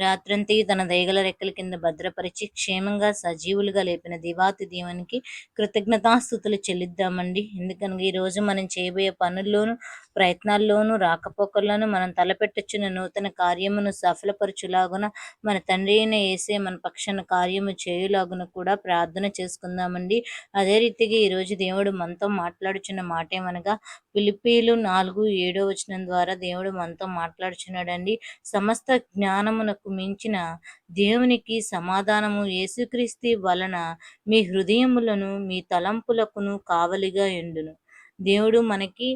రాత్రంతి తన దయగల రెక్కల కింద భద్రపరిచి క్షేమంగా సజీవులుగా లేపిన దివాతి దేవునికి కృతజ్ఞతాస్థుతులు చెల్లిద్దామండి. ఎందుకనగా ఈ రోజు మనం చేయబోయే పనుల్లోనూ ప్రయత్నాల్లోనూ రాకపోకల్లోనూ మనం తలపెట్టొచ్చిన నూతన కార్యమును సఫలపరచులాగున మన తండ్రి అయిన ఏసే మన పక్షాన కార్యము చేయులాగున కూడా ప్రార్థన చేసుకుందామండి. అదే రీతిగా ఈరోజు దేవుడు మనతో మాట్లాడుచున్న మాట ఏమనగా పిలిపీలు నాలుగు ఏడో వచనం ద్వారా దేవుడు మనతో మాట్లాడుచున్నాడండి. సమస్త జ్ఞానమునకు మించిన దేవునికి సమాధానము యేసుక్రీస్తు వలన మీ హృదయములను మీ తలంపులకును కావలిగా ఎండును దేవుడు మనకి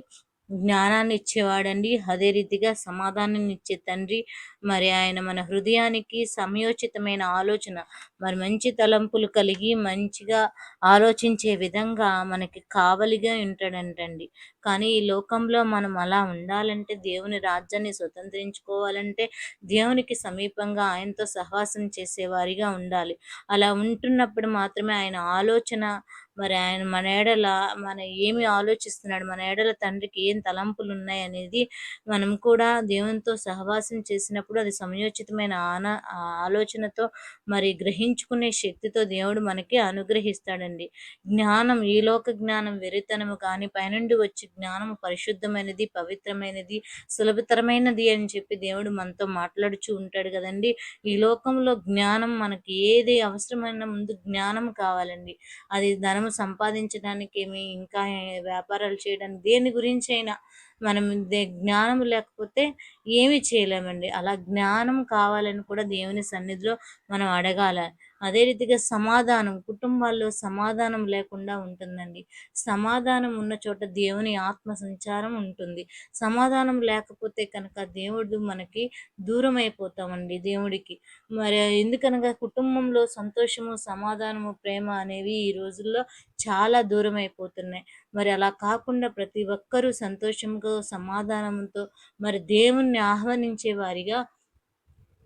జ్ఞానాన్ని ఇచ్చేవాడండి అదే రీతిగా సమాధానాన్ని ఇచ్చే తండ్రి మరి ఆయన మన హృదయానికి సమయోచితమైన ఆలోచన మరి మంచి తలంపులు కలిగి మంచిగా ఆలోచించే విధంగా మనకి కావలిగా ఉంటాడంటండి. కానీ ఈ లోకంలో మనం అలా ఉండాలంటే దేవుని రాజ్యాన్ని స్వతంత్రించుకోవాలంటే దేవునికి సమీపంగా ఆయనతో సహవాసం చేసేవారిగా ఉండాలి. అలా ఉంటున్నప్పుడు మాత్రమే ఆయన ఆలోచన మరి ఆయన మన ఏడల మన ఏమి ఆలోచిస్తున్నాడు మన ఏడల తండ్రికి ఏం తలంపులు ఉన్నాయి అనేది మనం కూడా దేవునితో సహవాసం చేసినప్పుడు అది సమయోచితమైన ఆన ఆలోచనతో మరి గ్రహించుకునే శక్తితో దేవుడు మనకి అనుగ్రహిస్తాడండి. జ్ఞానం ఈ లోక జ్ఞానం వెరితనము కానీ పైనుండి వచ్చి జ్ఞానము పరిశుద్ధమైనది పవిత్రమైనది సులభతరమైనది అని చెప్పి దేవుడు మనతో మాట్లాడుచూ ఉంటాడు కదండి. ఈ లోకంలో జ్ఞానం మనకి ఏది అవసరమైన ముందు జ్ఞానం కావాలండి. అది మనము సంపాదించడానికి ఏమి ఇంకా వ్యాపారాలు చేయడానికి దేని గురించి అయినా మనం జ్ఞానం లేకపోతే ఏమి చేయలేమండి. అలా జ్ఞానం కావాలని కూడా దేవుని సన్నిధిలో మనం అడగాల. అదే రీతిగా సమాధానం కుటుంబాల్లో సమాధానం లేకుండా ఉంటుందండి. సమాధానం ఉన్న చోట దేవుని ఆత్మ సంచారం ఉంటుంది. సమాధానం లేకపోతే కనుక దేవుడు మనకి దూరం అయిపోతామండి దేవుడికి. మరి ఎందుకనగా కుటుంబంలో సంతోషము సమాధానము ప్రేమ అనేవి ఈ రోజుల్లో చాలా దూరం అయిపోతున్నాయి మరి అలా కాకుండా ప్రతి ఒక్కరూ సంతోషంగా సమాధానంతో మరి దేవుణ్ణి ఆహ్వానించే వారిగా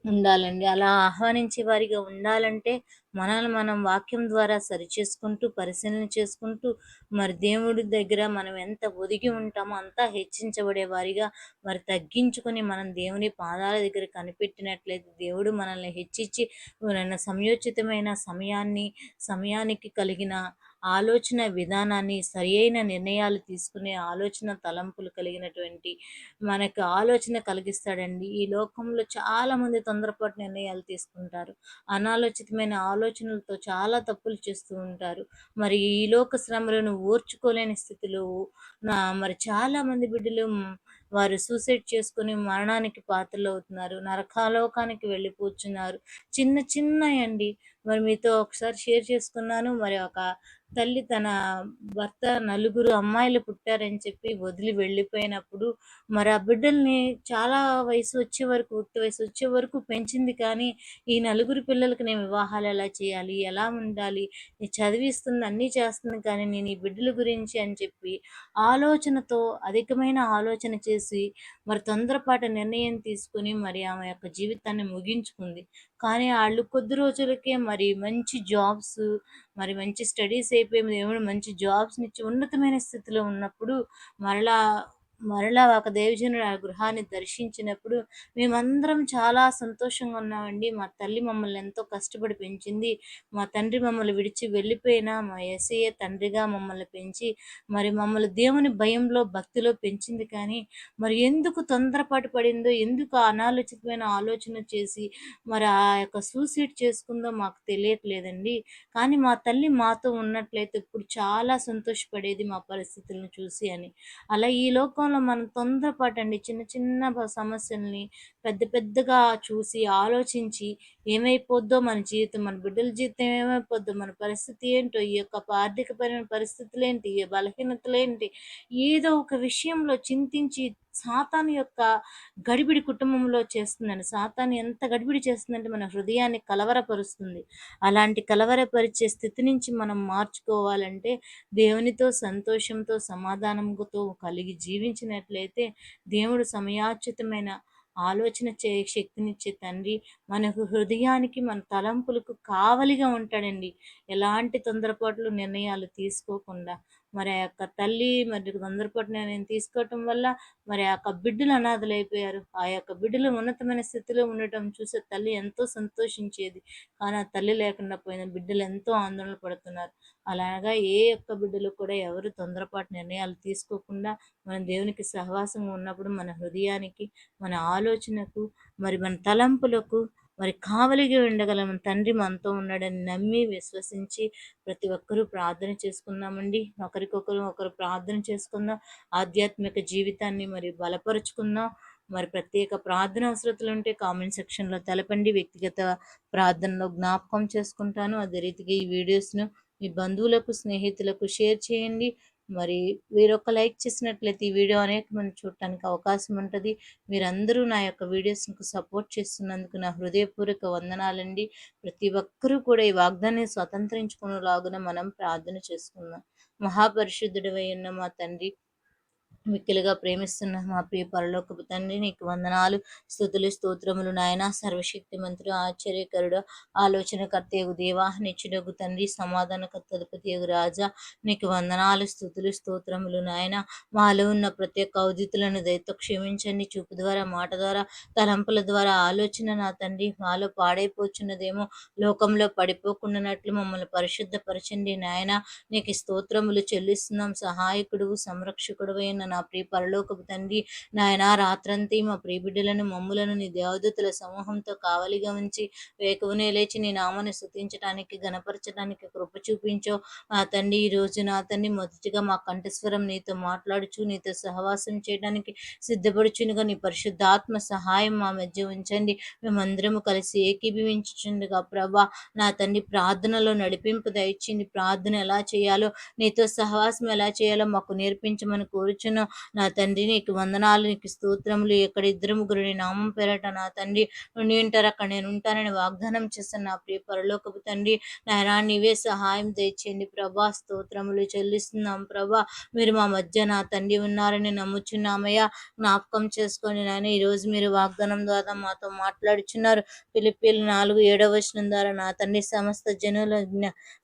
ఉండాలండి. అలా ఆహ్వానించే వారిగా ఉండాలంటే మనల్ని మనం వాక్యం ద్వారా సరిచేసుకుంటూ పరిశీలన చేసుకుంటూ మరి దేవుడి దగ్గర మనం ఎంత ఒదిగి ఉంటామో అంతా హెచ్చించబడే వారిగా మరి తగ్గించుకొని మనం దేవుని పాదాల దగ్గర కనిపెట్టినట్లయితే దేవుడు మనల్ని హెచ్చించి సమయోచితమైన సమయాన్ని సమయానికి కలిగిన ఆలోచన విధానాన్ని సరియైన నిర్ణయాలు తీసుకునే ఆలోచన తలంపులు కలిగినటువంటి మనకు ఆలోచన కలిగిస్తాడండి. ఈ లోకంలో చాలామంది తొందరపాటు నిర్ణయాలు తీసుకుంటారు. అనాలోచితమైన ఆలోచనలతో చాలా తప్పులు చేస్తూ ఉంటారు. మరి ఈ లోక శ్రమలను ఓర్చుకోలేని స్థితిలో మరి చాలామంది బిడ్డలు వారు సూసైడ్ చేసుకుని మరణానికి పాత్రలు అవుతున్నారు. నరకాలోకానికి వెళ్ళిపోతున్నారు చిన్న చిన్న అండి. మరి మీతో ఒకసారి షేర్ చేసుకున్నాను. మరి ఒక తల్లి తన భర్త నలుగురు అమ్మాయిలు పుట్టారని చెప్పి వదిలి వెళ్ళిపోయినప్పుడు మరి ఆ బిడ్డల్ని చాలా వయసు వచ్చే వరకు ఉట్టి వయసు వచ్చే వరకు పెంచింది. కానీ ఈ నలుగురు పిల్లలకి నేను వివాహాలు ఎలా చేయాలి? ఎలా ఉండాలి? చదివిస్తుంది అన్నీ చేస్తుంది. కానీ నేను ఈ బిడ్డల గురించి అని చెప్పి ఆలోచనతో అధికమైన ఆలోచన చేసి మరి తొందరపాటు నిర్ణయం తీసుకుని మరి ఆమె యొక్క జీవితాన్ని ముగించుకుంది. కానీ వాళ్ళు కొద్ది రోజులకే మరి మంచి జాబ్స్ మరి మంచి స్టడీస్ అయిపోయి దేవుడు మంచి జాబ్స్ని ఇచ్చి ఉన్నతమైన స్థితిలో ఉన్నప్పుడు మరలా మరలా ఒక దేవజనుడు ఆ గృహాన్ని దర్శించినప్పుడు మేమందరం చాలా సంతోషంగా ఉన్నామండి. మా తల్లి మమ్మల్ని ఎంతో కష్టపడి పెంచింది. మా తండ్రి మమ్మల్ని విడిచి వెళ్ళిపోయినా మా ఎస్ఐఏ తండ్రిగా మమ్మల్ని పెంచి మరి మమ్మల్ని దేవుని భయంలో భక్తిలో పెంచింది కానీ మరి ఎందుకు తొందరపాటు పడిందో ఎందుకు అనాలోచితమైన ఆలోచన చేసి మరి ఆ యొక్క సూసైడ్ చేసుకుందో మాకు తెలియట్లేదండి. కానీ మా తల్లి మాతో ఉన్నట్లయితే ఇప్పుడు చాలా సంతోషపడేది మా పరిస్థితులను చూసి అని. అలా ఈ లోకం జీవితంలో మనం తొందరపాటండి చిన్న చిన్న సమస్యల్ని పెద్ద పెద్దగా చూసి ఆలోచించి ఏమైపోద్దో మన జీవితం మన బిడ్డల జీవితం ఏమైపోద్దో మన పరిస్థితి ఏంటో ఈ యొక్క ఆర్థికపరమైన పరిస్థితులు ఏంటి బలహీనతలు ఏంటి ఏదో ఒక విషయంలో చింతించి సాతాను యొక్క గడిబిడి కుటుంబంలో చేస్తుందని సాతాను ఎంత గడిబిడి చేస్తుందంటే మన హృదయాన్ని కలవరపరుస్తుంది. అలాంటి కలవరపరిచే స్థితి నుంచి మనం మార్చుకోవాలంటే దేవునితో సంతోషంతో సమాధానంతో కలిగి జీవించినట్లయితే దేవుడు సమయాచితమైన ఆలోచన చే శక్తినిచ్చే తండ్రి మనకు హృదయానికి మన తలంపులకు కావలిగా ఉంటాడండి. ఎలాంటి తొందరపాట్లు నిర్ణయాలు తీసుకోకుండా మరి ఆ యొక్క తల్లి మరి తొందరపాటు నేను తీసుకోవటం వల్ల మరి ఆ యొక్క బిడ్డలు అనాథలైపోయారు. ఆ యొక్క బిడ్డలు ఉన్నతమైన స్థితిలో ఉండటం చూసే తల్లి ఎంతో సంతోషించేది. కానీ ఆ తల్లి లేకుండా పోయిన బిడ్డలు ఎంతో ఆందోళన పడుతున్నారు. అలాగా ఏ యొక్క బిడ్డలు కూడా ఎవరు తొందరపాటు నిర్ణయాలు తీసుకోకుండా మన దేవునికి సహవాసంగా ఉన్నప్పుడు మన హృదయానికి మన ఆలోచనకు మరి మన తలంపులకు మరి కావలిగా ఉండగలం తండ్రి మనతో ఉన్నాడని నమ్మి విశ్వసించి ప్రతి ఒక్కరూ ప్రార్థన చేసుకుందామండి. ఒకరికొకరు ఒకరు ప్రార్థన చేసుకుందాం. ఆధ్యాత్మిక జీవితాన్ని మరి బలపరుచుకుందాం. మరి ప్రత్యేక ప్రార్థన అవసరతలు ఉంటే కామెంట్ సెక్షన్లో తెలపండి. వ్యక్తిగత ప్రార్థనలో జ్ఞాపకం చేసుకుంటాను. అదే రీతిగా ఈ వీడియోస్ను మీ బంధువులకు స్నేహితులకు షేర్ చేయండి. మరి వీరొక లైక్ చేసినట్లయితే ఈ వీడియో అనేక మంది చూడటానికి అవకాశం ఉంటుంది. మీరందరూ నా యొక్క వీడియోస్కి సపోర్ట్ చేస్తున్నందుకు నా హృదయపూర్వక వందనాలండి. ప్రతి ఒక్కరూ కూడా ఈ వాగ్దాన్ని స్వతంత్రించుకునేలాగున మనం ప్రార్థన చేసుకుందాం. మహాపరిశుద్ధుడు ఉన్న మా తండ్రి మిక్కిలుగా ప్రేమిస్తున్న మా ప్రియ పరలోకపు తండ్రి నీకు వందనాలు స్థుతులు స్తోత్రములు నాయన. సర్వశక్తి మంత్రి ఆశ్చర్యకరుడు ఆలోచనకర్తయగు దేవా నిచ్చుడగు తండ్రి సమాధానకర్తపతి రాజా. నీకు వందనాలు స్థుతులు స్తోత్రములు నాయన. మాలో ఉన్న ప్రతి ఒక్క ఔదితులను దయతో క్షమించండి. చూపు ద్వారా మాట ద్వారా తలంపుల ద్వారా ఆలోచన నా తండ్రి. మాలో పాడైపోచున్నదేమో లోకంలో పడిపోకుండానట్లు మమ్మల్ని పరిశుద్ధపరచండి నాయన. నీకు స్తోత్రములు చెల్లిస్తున్నాం. సహాయకుడు సంరక్షకుడు అయిన నా ప్రియ పరలోకపు తండ్రి నాయన రాత్రంతి మా ప్రియ బిడ్డలను మమ్ములను నీ దేవదూతుల సమూహంతో కావలిగా ఉంచి వేకువనే లేచి నీ నామని స్థుతించడానికి గణపరచడానికి కృప చూపించో. నా తండ్రి ఈ రోజు నా తండ్రి మొదటిగా మా కంఠస్వరం నీతో మాట్లాడుచు నీతో సహవాసం చేయడానికి సిద్ధపడుచునుగా. నీ పరిశుద్ధాత్మ సహాయం మా మధ్య ఉంచండి. మేమందరము కలిసి ఏకీభవించుండగా ప్రభా నా తండ్రి ప్రార్థనలో నడిపింపు దయచింది ప్రార్థన ఎలా చేయాలో నీతో సహవాసం ఎలా చేయాలో మాకు నేర్పించమని కోరుచున్నాం నా తండ్రి నీకు వందనాలు నీకు స్తోత్రములు. ఎక్కడ ఇద్దరు ముగ్గురు నీ నామం పేరట నా తండ్రి నుండి ఉంటారు. అక్కడ నేను ఉంటానని వాగ్దానం చేస్తాను నా ప్రియ పరలోకపు తండ్రి నాయన నీవే సహాయం తెచ్చేయండి ప్రభా స్తోత్రములు చెల్లిస్తున్నాం. ప్రభా మీరు మా మధ్య నా తండ్రి ఉన్నారని నమ్ముచున్నామయ్యా. జ్ఞాపకం చేసుకొని నాయన ఈరోజు మీరు వాగ్దానం ద్వారా మాతో మాట్లాడుచున్నారు. పిలిపిలు నాలుగు ఏడవ వచనం ద్వారా నా తండ్రి సమస్త జనుల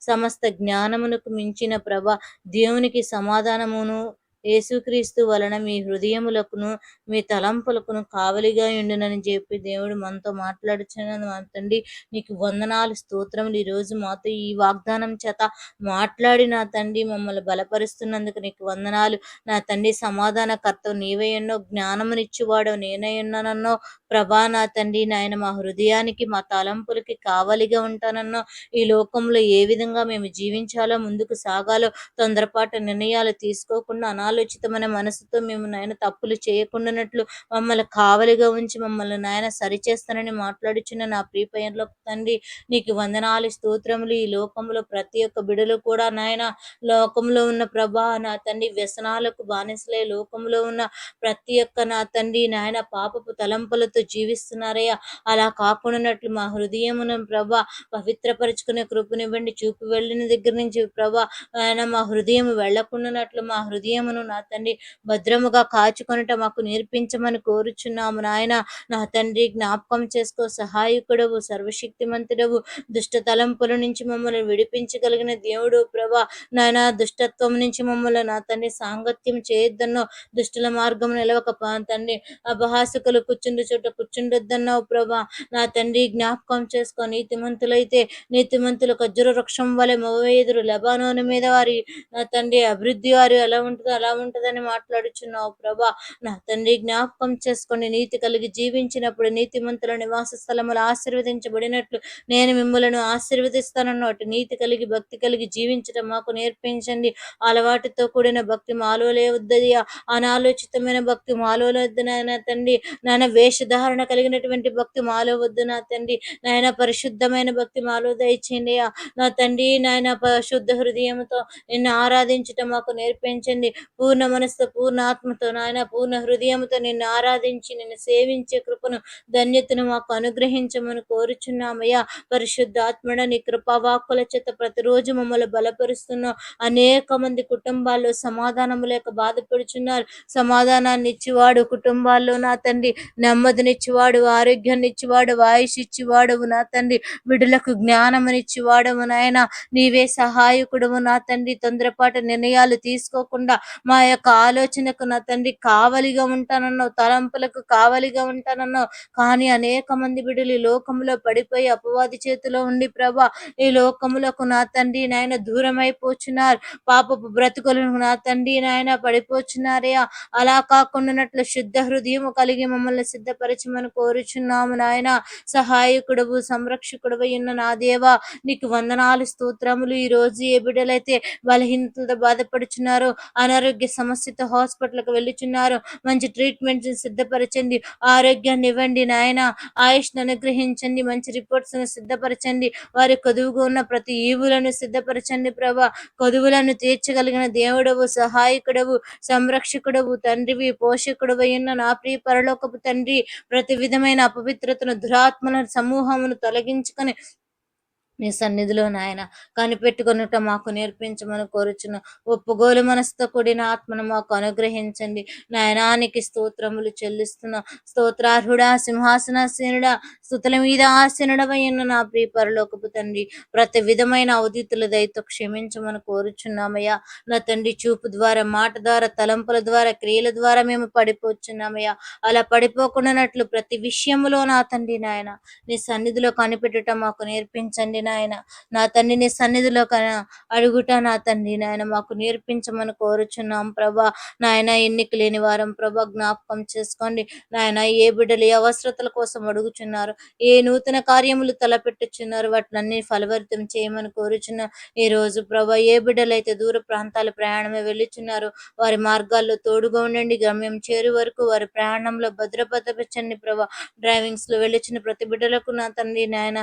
సమస్త జ్ఞానమునకు మించిన ప్రభ దేవునికి సమాధానమును యేసుక్రీస్తు వలన మీ హృదయములకును మీ తలంపులకును కావలిగా ఉండునని చెప్పి దేవుడు మనతో మాట్లాడుచున్నాను. తండ్రి నీకు వందనాలు స్తోత్రములు. ఈరోజు మాతో ఈ వాగ్దానం చేత మాట్లాడి నా తండ్రి మమ్మల్ని బలపరుస్తున్నందుకు నీకు వందనాలు. నా తండ్రి సమాధానకర్త నీవై ఎన్నో జ్ఞానమునిచ్చువాడు నేనై ఉన్నానన్నో ప్రభా నా తండ్రి నాయన మా హృదయానికి మా తలంపులకి కావలిగా ఉంటానన్నా ఈ లోకంలో ఏ విధంగా మేము జీవించాలో ముందుకు సాగాలో తొందరపాటు నిర్ణయాలు తీసుకోకుండా అనాలోచితమైన మనసుతో మేము నాయన తప్పులు చేయకుండానట్లు మమ్మల్ని కావలిగా ఉంచి మమ్మల్ని నాయన సరిచేస్తానని మాట్లాడుచున్న నా ప్రీపయంలో తండ్రి నీకు వందనాలు స్తోత్రములు. ఈ లోకంలో ప్రతి ఒక్క బిడలు కూడా నాయన లోకంలో ఉన్న ప్రభా నా తండ్రి వ్యసనాలకు బానిసలే లోకంలో ఉన్న ప్రతి ఒక్క నా తండ్రి నాయన పాపపు తలంపులతో జీవిస్తున్నారయ్యా. అలా కాకుండానట్లు మా హృదయమును ప్రభా పవిత్రపరుచుకునే కృపనివ్వండి. చూపు వెళ్ళిన దగ్గర నుంచి ప్రభా ఆయన మా హృదయం వెళ్ళకుండానట్లు మా హృదయమును నా తండ్రి భద్రముగా కాచుకొనట మాకు నేర్పించమని కోరుచున్నాము నాయన. నా తండ్రి జ్ఞాపకం చేసుకో సహాయకుడవు సర్వశక్తిమంతుడవు. దుష్ట తలంపుల నుంచి మమ్మల్ని విడిపించగలిగిన దేవుడు ప్రభా నాయన దుష్టత్వం నుంచి మమ్మల్ని నా తండ్రి సాంగత్యం చేయొద్దన్నో దుష్టుల మార్గం నిలవక తండ్రి. అపహాసకులు కూర్చుండు చోట కూర్చుండొద్దన్నావు ప్రభా. నా తండ్రి జ్ఞాపకం చేసుకో. నీతిమంతులైతే నీతిమంతులు ఖజ్జుర వృక్షం వలె మొవేదురు లబానోని మీద వారి నా తండ్రి అభివృద్ధి వారు ఎలా ఉంటుందో అలా ఉంటుందని మాట్లాడుచున్నావు ప్రభా. నా తండ్రి జ్ఞాపకం చేసుకొని నీతి కలిగి జీవించినప్పుడు నీతిమంతుల నివాస స్థలములు ఆశీర్వదించబడినట్లు నేను మిమ్మలను ఆశీర్వదిస్తానన్నట్టు నీతి కలిగి భక్తి కలిగి జీవించడం మాకు నేర్పించండి. అలవాటుతో కూడిన భక్తి మాలో లేవద్దది అనాలోచితమైన భక్తి మాలో వద్దు తండ్రి. తండ్రి వేష ఉదాహరణ కలిగినటువంటి భక్తి మాలో వద్దు నా తండ్రి. నాయన పరిశుద్ధమైన భక్తి మాలో దయచేయండి నా తండ్రి నాయన పరిశుద్ధ హృదయంతో నిన్ను ఆరాధించటం మాకు నేర్పించండి. పూర్ణ మనస్సు పూర్ణ ఆత్మతో నాయన పూర్ణ హృదయంతో నిన్ను ఆరాధించి నిన్ను సేవించే కృపను ధన్యతను మాకు అనుగ్రహించమని కోరుచున్నామయ్యా. పరిశుద్ధ ఆత్మడ నీ కృపావాకుల చేత ప్రతిరోజు మమ్మల్ని బలపరుస్తున్నావు అనేక మంది కుటుంబాల్లో సమాధానము లేక బాధపడుచున్నారు. సమాధానాన్ని ఇచ్చివాడు కుటుంబాల్లో నా తండ్రి. నెమ్మది నెమ్మదినిచ్చివాడు ఆరోగ్యాన్ని ఇచ్చివాడు వాయుష్ ఇచ్చివాడవు నా తండ్రి. బిడ్డలకు జ్ఞానమునిచ్చివాడవు నాయన. నీవే సహాయకుడవు నా తండ్రి. తొందరపాటు నిర్ణయాలు తీసుకోకుండా మా యొక్క ఆలోచనకు నా తండ్రి కావలిగా ఉంటానన్నావు. తలంపులకు కావలిగా ఉంటానన్నావు. కానీ అనేక మంది బిడ్డలు ఈ లోకంలో పడిపోయి అపవాది చేతిలో ఉండి ప్రభా ఈ లోకములకు నా తండ్రి నాయన దూరం అయిపోచున్నారు పాపపు బ్రతుకులను నా తండ్రి నాయన పడిపోచున్నారయ్యా. అలా కాకుండా శుద్ధ హృదయం కలిగి మమ్మల్ని సిద్ధపరి సిద్ధపరచమని కోరుచున్నాము నాయన. సహాయకుడవు సంరక్షకుడవు ఉన్న నా దేవా నీకు వందనాలు స్తోత్రములు. ఈ రోజు ఏ బిడ్డలైతే బలహీనతలతో బాధపడుచున్నారు అనారోగ్య సమస్యతో హాస్పిటల్కి వెళ్ళుచున్నారు మంచి ట్రీట్మెంట్ సిద్ధపరచండి. ఆరోగ్యాన్ని ఇవ్వండి నాయన. ఆయుష్ను అనుగ్రహించండి. మంచి రిపోర్ట్స్ సిద్ధపరచండి. వారి కొదువుగా ఉన్న ప్రతి ఈవులను సిద్ధపరచండి ప్రభా. కొదువులను తీర్చగలిగిన దేవుడవు సహాయకుడవు సంరక్షకుడవు తండ్రివి పోషకుడవు నా ప్రియ పరలోకపు తండ్రి ప్రతి విధమైన అపవిత్రతను దురాత్మల సమూహమును తొలగించుకొని నీ సన్నిధిలో నాయన. కనిపెట్టుకొనుట మాకు నేర్పించమని కోరుచున్న ఒప్పుగోలు మనసుతో కూడిన ఆత్మను మాకు అనుగ్రహించండి. నాయనానికి స్తోత్రములు చెల్లిస్తున్న స్తోత్రార్హుడా సింహాసనాసీనుడా స్థుతుల మీద ఆసీనుడవయ్యున్న నా ప్రియ పరలోకపు తండ్రి ప్రతి విధమైన అవధితుల దయతో క్షమించమని కోరుచున్నామయ్యా. నా తండ్రి చూపు ద్వారా మాట ద్వారా తలంపుల ద్వారా క్రియల ద్వారా మేము పడిపోచున్నామయ్యా. అలా పడిపోకుండానట్లు ప్రతి విషయములో నా తండ్రి నాయన నీ సన్నిధిలో కనిపెట్టుట మాకు నేర్పించండి నాయన. నాయన. నా తండ్రి నీ సన్నిధిలో కన అడుగుట నా తండ్రి నాయన. మాకు నేర్పించమని కోరుచున్నాం ప్రభా. నాయన ఎన్నిక లేని వారం ప్రభా జ్ఞాపకం చేసుకోండి. నాయన ఏ బిడ్డలు ఏ అవసరతల కోసం అడుగుచున్నారు? ఏ నూతన కార్యములు తలపెట్టుచున్నారు? వాటినన్నీ ఫలవర్తం చేయమని కోరుచున్నాం. ఈ రోజు ప్రభా ఏ బిడ్డలైతే దూర ప్రాంతాల ప్రయాణమే వెళ్ళుచున్నారు వారి మార్గాల్లో తోడుగా ఉండండి. గమ్యం చేరు వరకు వారి ప్రయాణంలో భద్రపరచండి ప్రభా. డ్రైవింగ్స్లో వెళ్ళుచున్న ప్రతి బిడ్డలకు నా తండ్రి నాయన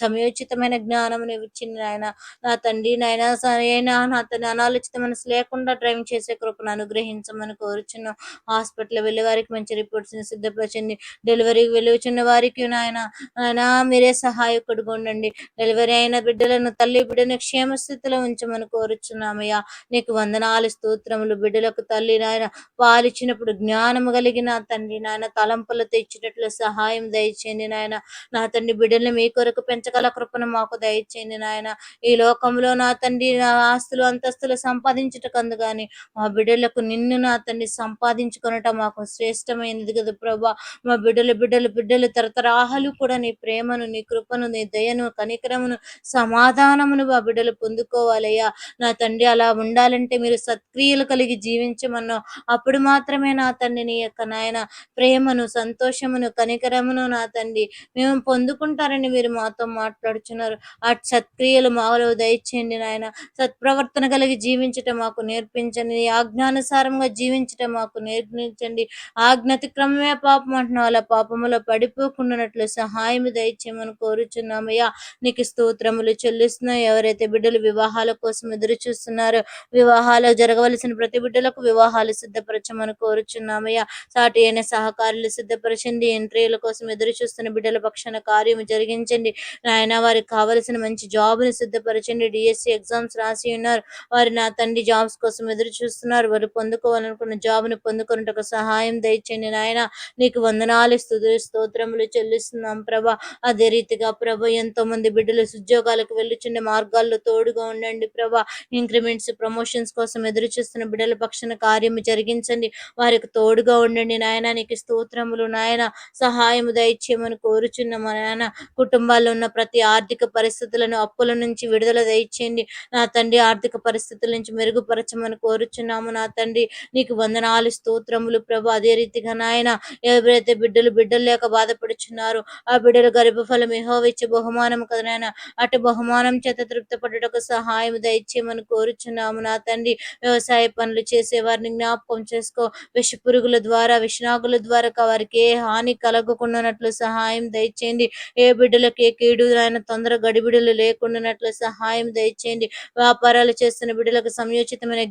సమయోచితమైన జ్ఞానం ఇచ్చింది నాయన. నా తండ్రి నాయన సరైన నా తన అనాలోచిత మనసు లేకుండా డ్రైవింగ్ చేసే కృపను అనుగ్రహించమని కోరుచున్నాం. హాస్పిటల్ వెళ్ళే వారికి మంచి రిపోర్ట్స్ని సిద్ధపరచండి. డెలివరీకి వెళ్ళుచున్న వారికి నాయన నాయన మీరే సహాయకుడుగా ఉండండి. డెలివరీ అయిన బిడ్డలను తల్లి బిడ్డను క్షేమ స్థితిలో ఉంచమని కోరుచున్నామయ్యా. నీకు వందనాలు స్తోత్రములు. బిడ్డలకు తల్లి నాయన పాలిచ్చినప్పుడు జ్ఞానము కలిగిన తండ్రి నాయన తలంపులతో ఇచ్చినట్లు సహాయం దయచేయండి నాయన. నా తండ్రి బిడ్డలను మీ కొరకు పెంచగల కృపను మాకు దయచేయండి నాయన. ఈ లోకంలో నా తండ్రి నా ఆస్తులు అంతస్తులు సంపాదించుటకందు గాని మా బిడ్డలకు నిన్ను నా తండ్రి సంపాదించుకునట మాకు శ్రేష్టమైనది కదా ప్రభా. మా బిడ్డలు బిడ్డలు బిడ్డలు తరతరాహలు కూడా నీ ప్రేమను నీ కృపను నీ దయను కనికరమును సమాధానమును మా బిడ్డలు పొందుకోవాలయ్యా. నా తండ్రి అలా ఉండాలంటే మీరు సత్క్రియలు కలిగి జీవించమన్నా అప్పుడు మాత్రమే నా తండ్రి నీ యొక్క నాయన ప్రేమను సంతోషమును కనికరమును నా తండ్రి. మేము పొందుకుంటారని మీరు మాతో మాట్లాడుచున్నారు. ఆ సత్క్రియలు మాలో దయచేయండి నాయన. సత్ప్రవర్తన కలిగి జీవించటం మాకు నేర్పించండి. ఆజ్ఞానుసారంగా జీవించటం మాకు నేర్పించండి. ఆజ్ఞాతిక్రమమే పాపం అంటున్నావు. అలా పాపములో పడిపోకుండానట్లు సహాయం దయచేయమని కోరుచున్నామయ్యా. నీకు స్తోత్రములు చెల్లిస్తున్నాయి. ఎవరైతే బిడ్డలు వివాహాల కోసం ఎదురు చూస్తున్నారో వివాహాలు జరగవలసిన ప్రతి బిడ్డలకు వివాహాలు సిద్ధపరచమని కోరుచున్నామయ్యా. సాటి అయిన సహకారులు సిద్ధపరచండి. ఎంట్రీల కోసం ఎదురు చూస్తున్న బిడ్డల పక్షాన కార్యము జరిగించండి. నాయన వారి కావలసిన మంచి జాబ్ని సిద్ధపరచండి. డిఎస్సి ఎగ్జామ్స్ రాసి ఉన్నారు. వారి నా తండ్రి జాబ్స్ కోసం ఎదురు చూస్తున్నారు వారు పొందుకోవాలనుకున్న జాబ్ను పొందుకున్నట్టుకు సహాయం దయచండి నాయన నీకు వందనాలు స్థుతులు స్తోత్రములు చెల్లిస్తున్నాం ప్రభా. అదే రీతిగా ప్రభ ఎంతో మంది బిడ్డలు ఉద్యోగాలకు వెళ్ళుచున్న మార్గాల్లో తోడుగా ఉండండి ప్రభా. ఇంక్రిమెంట్స్ ప్రమోషన్స్ కోసం ఎదురు చూస్తున్న బిడ్డల పక్షాన కార్యము జరిగించండి. వారికి తోడుగా ఉండండి. నాయన నీకు స్తోత్రములు నాయన సహాయము దయచేయమని కోరుచున్న మా నాయన. కుటుంబాల్లో ఉన్న ప్రతి ఆర్థిక పరిస్థితులను అప్పుల నుంచి విడుదల దయచేయండి. నా తండ్రి ఆర్థిక పరిస్థితుల నుంచి మెరుగుపరచమని కోరుచున్నాము. నా తండ్రి నీకు వందనాలు స్తోత్రములు ప్రభు. అదే రీతిగా నాయన ఎవరైతే బిడ్డలు బిడ్డలు లేక బాధపడుచున్నారో ఆ బిడ్డలు గర్భఫలం ఇచ్చే బహుమానం కదా నాయన. అటు బహుమానం చేత తృప్తిపడుటకు సహాయం దయచేయమని కోరుచున్నాము. నా తండ్రి వ్యవసాయ పనులు చేసే వారిని జ్ఞాపకం చేసుకో. విష పురుగుల ద్వారా విషనాగుల ద్వారా వారికి ఏ హాని కలగకుండానట్లు సహాయం దయచేయండి. ఏ బిడ్డలకు ఏ కీడు ఆయన తొందరగా గడిబిడులు లేకుండానట్లు సహాయం దయచేయండి. వ్యాపారాలు చేస్తున్న బిడ్డలకు సమయోచితమైన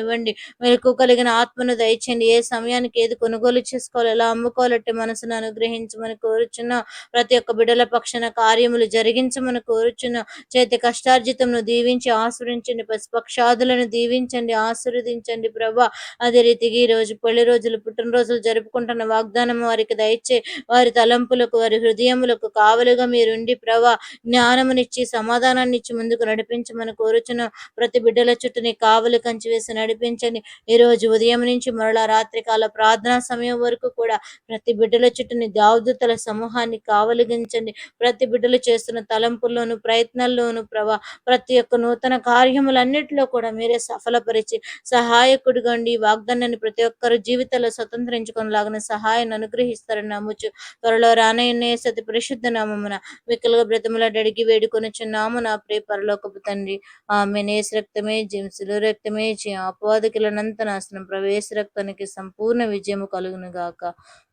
ఇవ్వండి మెలకు కలిగిన ఆత్మను దయచేయండి. ఏ సమయానికి ఏది కొనుగోలు చేసుకోవాలి ఎలా అమ్ముకోవాలంటే మనసును అనుగ్రహించమని కోరుచున్నాం. ప్రతి ఒక్క బిడ్డల పక్షాన కార్యములు జరిగించమని కోరుచున్నాం. చేతి కష్టార్జితంను దీవించి ఆశ్రయించండి. పశుపక్షాదులను దీవించండి ఆశీర్వదించండి ప్రభా. అదే రీతికి ఈ రోజు పెళ్ళి రోజులు పుట్టినరోజులు జరుపుకుంటున్న వాగ్దానం వారికి దయచే వారి తలంపులకు వారి హృదయములకు కావలుగా మీరుండి ప్రభా. జ్ఞానమునిచ్చి సమాధానాన్ని ఇచ్చి ముందుకు నడిపించమని కోరుచున్న ప్రతి బిడ్డల చుట్టూ నీ కావలి కంచి వేసి నడిపించండి. ఈ రోజు ఉదయం నుంచి మరలా రాత్రి కాల ప్రార్థనా సమయం వరకు కూడా ప్రతి బిడ్డల చుట్టూని దావుదూతల సమూహాన్ని కావలిగించండి. ప్రతి బిడ్డలు చేస్తున్న తలంపుల్లోను ప్రయత్నాల్లోను ప్రభా ప్రతి ఒక్క నూతన కార్యములన్నిటిలో కూడా మీరే సఫలపరిచి సహాయకుడిగా ఉండి వాగ్దానాన్ని ప్రతి ఒక్కరు జీవితంలో స్వతంత్రించుకునేలాగిన సహాయాన్ని అనుగ్రహిస్తారని నమ్ముచు త్వరలో రానయ్యే సతి పరిశుద్ధ నామమున వికలుగా బ్రతముల అడిగి వేడుకొనుచున్నాము. నా ప్రియ పరలోకపు తండ్రి ఆమె నేస్ రక్తమే జింసులు రక్తమే జీ అపవాదికులనంత నాశనం. ప్రవేశ రక్తానికి సంపూర్ణ విజయము కలుగును గాక.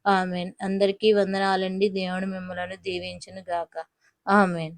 ఆమెన్. అందరికీ వందనాలండి. దేవుడు మిమ్మలను దీవించును గాక. ఆమెన్.